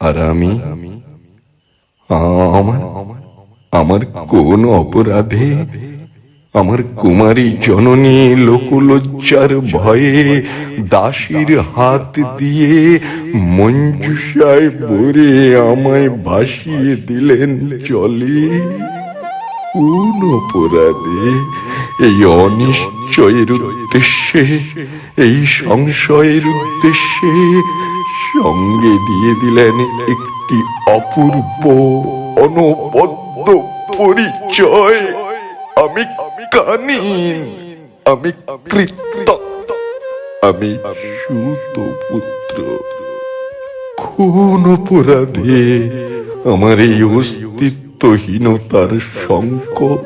আর আমি আমার আমার কোন অপরাধে, আমার কুমারী জননী লোকলজ্জার ভয়ে দাসীর হাত দিয়ে মঞ্জুষায় ভরে আমায় ভাসিয়ে দিলেন চলে কোন অপরাধে এই অনিশ্চয়ের উদ্দেশ্যে, এই সংশয়ের উদ্দেশ্যে সঙ্গে দিয়ে দিলেন একটি অপূর্ব, অনবদ্য পরিচয়। আমি কানি আমি আমি সুত পুত্র কোন অপরাধে আমার এই অস্তিত্বহীনতার সংকট